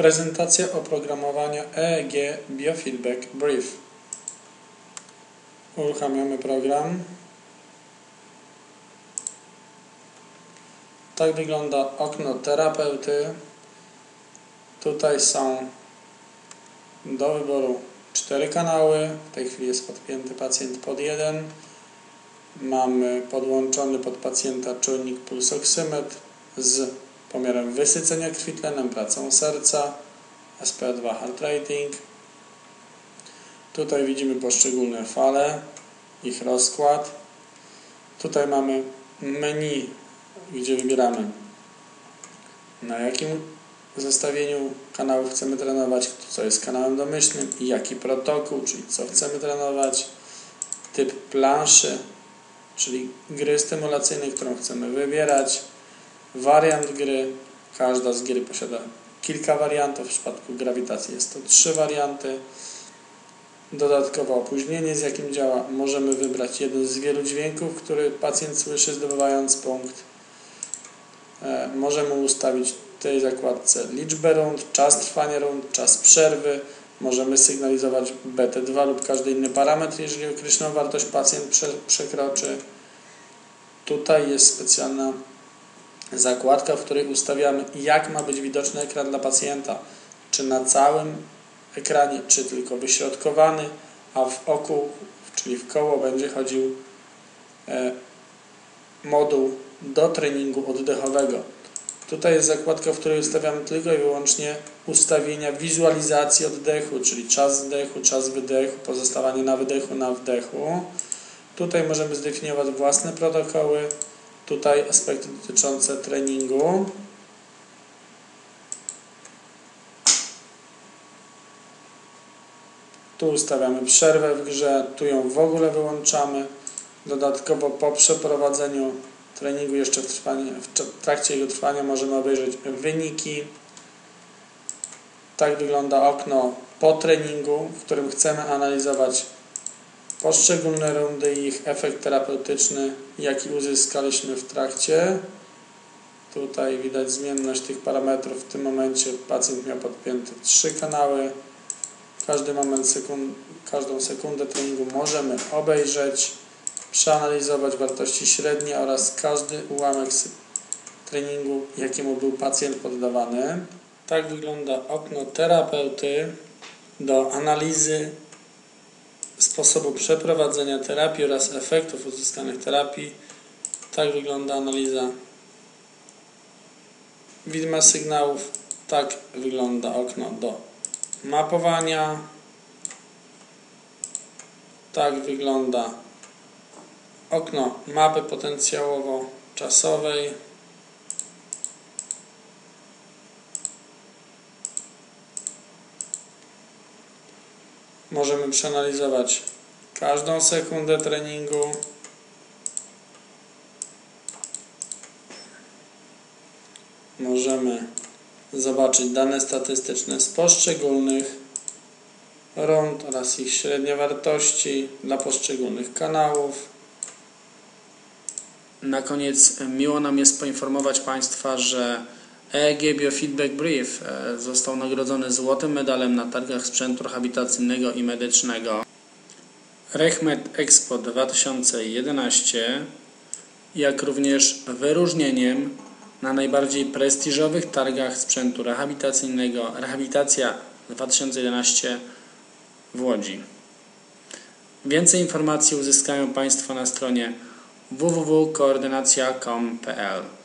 Prezentacja oprogramowania EEG Biofeedback Brief. Uruchamiamy program. Tak wygląda okno terapeuty. Tutaj są do wyboru cztery kanały. W tej chwili jest podpięty pacjent pod jeden. Mamy podłączony pod pacjenta czujnik pulsoksymetr z pomiarem wysycenia krwi tlenem, pracą serca, SP2 heart rating. Tutaj widzimy poszczególne fale, ich rozkład. Tutaj mamy menu, gdzie wybieramy na jakim zestawieniu kanałów chcemy trenować, co jest kanałem domyślnym i jaki protokół, czyli co chcemy trenować, typ planszy, czyli gry stymulacyjnej, którą chcemy wybierać, wariant gry. Każda z gier posiada kilka wariantów. W przypadku grawitacji jest to trzy warianty. Dodatkowo opóźnienie, z jakim działa. Możemy wybrać jeden z wielu dźwięków, który pacjent słyszy, zdobywając punkt. E, możemy ustawić w tej zakładce liczbę rund, czas trwania rund, czas przerwy. Możemy sygnalizować BT2 lub każdy inny parametr, jeżeli określoną wartość pacjent przekroczy. Tutaj jest specjalna zakładka, w której ustawiamy jak ma być widoczny ekran dla pacjenta. Czy na całym ekranie, czy tylko wyśrodkowany, a w oku, czyli w koło będzie chodził e, moduł do treningu oddechowego. Tutaj jest zakładka, w której ustawiamy tylko i wyłącznie ustawienia wizualizacji oddechu, czyli czas wdechu, czas wydechu, pozostawanie na wydechu, na wdechu. Tutaj możemy zdefiniować własne protokoły, Tutaj aspekty dotyczące treningu. Tu ustawiamy przerwę w grze, tu ją w ogóle wyłączamy. Dodatkowo po przeprowadzeniu treningu jeszcze w, trwanie, w trakcie jego trwania możemy obejrzeć wyniki. Tak wygląda okno po treningu, w którym chcemy analizować poszczególne rundy i ich efekt terapeutyczny, jaki uzyskaliśmy w trakcie. Tutaj widać zmienność tych parametrów. W tym momencie pacjent miał podpięte trzy kanały. Każdy moment, sekund, każdą sekundę treningu możemy obejrzeć, przeanalizować wartości średnie oraz każdy ułamek treningu, jakiemu był pacjent poddawany. Tak wygląda okno terapeuty do analizy sposobu przeprowadzenia terapii oraz efektów uzyskanych terapii. Tak wygląda analiza widma sygnałów. Tak wygląda okno do mapowania. Tak wygląda okno mapy potencjałowo-czasowej. Możemy przeanalizować każdą sekundę treningu. Możemy zobaczyć dane statystyczne z poszczególnych rund oraz ich średnie wartości dla poszczególnych kanałów. Na koniec miło nam jest poinformować Państwa, że EEG Biofeedback Brief e, został nagrodzony złotym medalem na targach sprzętu rehabilitacyjnego i medycznego RechMed Expo 2011, jak również wyróżnieniem na najbardziej prestiżowych targach sprzętu rehabilitacyjnego Rehabilitacja 2011 w Łodzi. Więcej informacji uzyskają Państwo na stronie www.koordynacja.com.pl